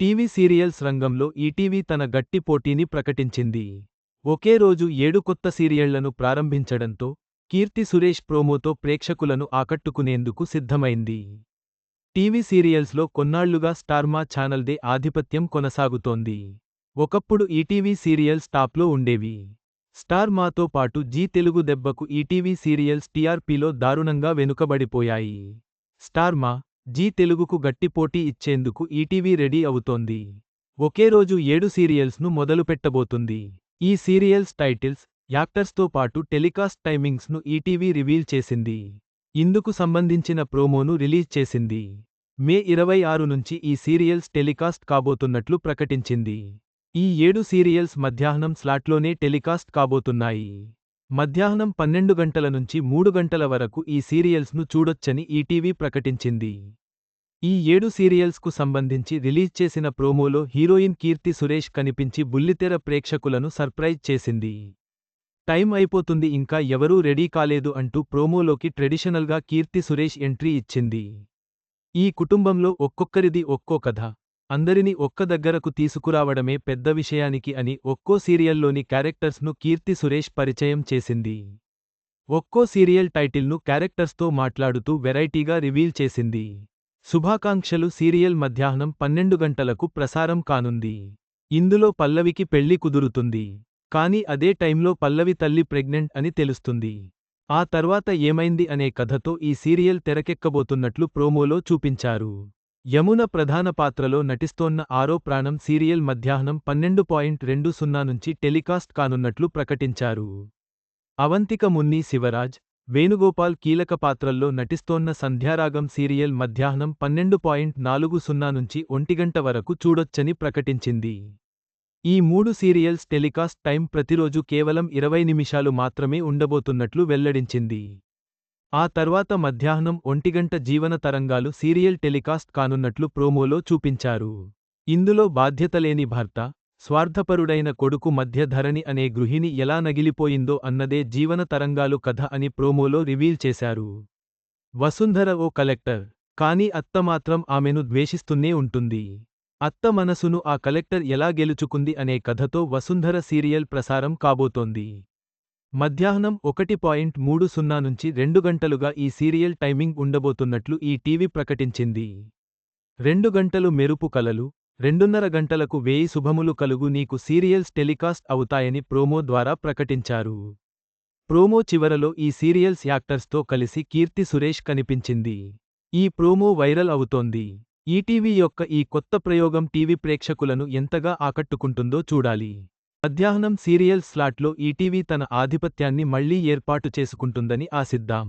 TV serials రంగంలో ETV తన గట్టి పోటీని ప్రకటించింది. ఒకే రోజు ఏడు కొత్త సీరియళ్ళను ప్రారంభించడంతో కీర్తి సురేష్ ప్రోమోతో ప్రేక్షకులను ఆకట్టుకునేందుకు సిద్ధమైంది. టీవీ సీరియల్స్లో కొన్నాళ్ళుగా స్టార్మా ఛానల్దే ఆధిపత్యం కొనసాగుతోంది. ఒకప్పుడు ఈటీవీ సీరియల్స్ టాప్లో ఉండేవి. స్టార్ మాతో పాటు జీ తెలుగు దెబ్బకు ఈటీవీ సీరియల్స్ టీఆర్పీలో దారుణంగా వెనుకబడిపోయాయి. స్టార్మా జీ తెలుగుకు గట్టిపోటీ ఇచ్చేందుకు ఈటీవీ రెడీ అవుతోంది. ఒకే రోజు ఏడు సీరియల్స్ను మొదలుపెట్టబోతుంది. ఈ సీరియల్స్ టైటిల్స్ యాక్టర్స్తో పాటు టెలికాస్ట్ టైమింగ్స్ను ఈటీవీ రివీల్ చేసింది. ఇందుకు సంబంధించిన ప్రోమోను రిలీజ్ చేసింది. మే ఇరవై ఆరు నుంచి ఈ సీరియల్స్ టెలికాస్ట్ కాబోతున్నట్లు ప్రకటించింది. ఈ ఏడు సీరియల్స్ మధ్యాహ్నం స్లాట్లోనే టెలికాస్ట్ కాబోతున్నాయి. మధ్యాహ్నం పన్నెండు గంటల నుంచి మూడు గంటల వరకు ఈ సీరియల్స్ను చూడొచ్చని ఈటీవీ ప్రకటించింది. ఈ ఏడు సీరియల్స్కు సంబంధించి రిలీజ్ చేసిన ప్రోమోలో హీరోయిన్ కీర్తి సురేష్ కనిపించి బుల్లితెర ప్రేక్షకులను సర్ప్రైజ్ చేసింది. టైం అయిపోతుంది ఇంకా ఎవరూ రెడీ కాలేదు అంటూ ప్రోమోలోకి ట్రెడిషనల్గా కీర్తి సురేష్ ఎంట్రీ ఇచ్చింది. ఈ కుటుంబంలో ఒక్కొక్కరిది ఒక్కో కథ. అందరిని ఒక్క దగ్గరకు తీసుకురావడమే పెద్ద విషయానికి అని ఒక్కో సీరియల్లోని క్యారెక్టర్స్ను కీర్తి సురేష్ పరిచయం చేసింది. ఒక్కో సీరియల్ టైటిల్ను క్యారెక్టర్స్తో మాట్లాడుతూ వెరైటీగా రివీల్ చేసింది. శుభాకాంక్షలు సీరియల్ మధ్యాహ్నం పన్నెండు గంటలకు ప్రసారం కానుంది. ఇందులో పల్లవికి పెళ్ళి కుదురుతుంది. కాని అదే టైంలో పల్లవి తల్లి ప్రెగ్నెంట్ అని తెలుస్తుంది. ఆ తర్వాత ఏమైంది అనే కథతో ఈ సీరియల్ తెరకెక్కబోతున్నట్లు ప్రోమోలో చూపించారు. యమున ప్రధాన పాత్రలో నటిస్తోన్న ఆరో ప్రాణం సీరియల్ మధ్యాహ్నం పన్నెండు పాయింట్ రెండు సున్నా నుంచి టెలికాస్ట్ కానున్నట్లు ప్రకటించారు. అవంతిక మున్ని శివరాజ్ వేణుగోపాల్ కీలక పాత్రల్లో నటిస్తోన్న సంధ్యారాగం సీరియల్ మధ్యాహ్నం పన్నెండు పాయింట్ నాలుగు సున్నా నుంచి ఒంటిగంట వరకు చూడొచ్చని ప్రకటించింది. ఈ మూడు సీరియల్స్ టెలికాస్ట్ టైం ప్రతిరోజు కేవలం ఇరవై నిమిషాలు మాత్రమే ఉండబోతున్నట్లు వెల్లడించింది. ఆ తర్వాత మధ్యాహ్నం ఒంటిగంట జీవన తరంగాలు సీరియల్ టెలికాస్ట్ కానున్నట్లు ప్రోమోలో చూపించారు. ఇందులో బాధ్యతలేని భర్త స్వార్థపరుడైన కొడుకు మధ్య ధరణి అనే గృహిణి ఎలా నగిలిపోయిందో అన్నదే జీవన తరంగాలు కథ అని ప్రోమోలో రివీల్ చేశారు. వసుంధర ఓ కలెక్టర్ కాని అత్త మాత్రం ఆమెను ద్వేషిస్తూనే ఉంటుంది. అత్త మనసును ఆ కలెక్టర్ ఎలా గెలుచుకుంది అనే కథతో వసుంధర సీరియల్ ప్రసారం కాబోతోంది. మధ్యాహ్నం ఒకటి పాయింట్ మూడు సున్నా నుంచి రెండు గంటలుగా ఈ సీరియల్ టైమింగ్ ఉండబోతున్నట్లు ఈ టీవీ ప్రకటించింది. రెండు గంటలు మెరుపు కలలు రెండున్నర గంటలకు వేయి శుభములు కలుగు నీకు సీరియల్స్ టెలికాస్ట్ అవుతాయని ప్రోమో ద్వారా ప్రకటించారు. ప్రోమో చివరలో ఈ సీరియల్స్ యాక్టర్స్తో కలిసి కీర్తి సురేష్ కనిపించింది. ఈ ప్రోమో వైరల్ అవుతోంది. ఈటీవీ యొక్క ఈ కొత్త ప్రయోగం టీవీ ప్రేక్షకులను ఎంతగా ఆకట్టుకుంటుందో చూడాలి. మధ్యాహ్నం సీరియల్ స్లాట్లో ఈటీవీ తన ఆధిపత్యాన్ని మళ్ళీ ఏర్పాటు చేసుకుంటుందని ఆశిద్దాం.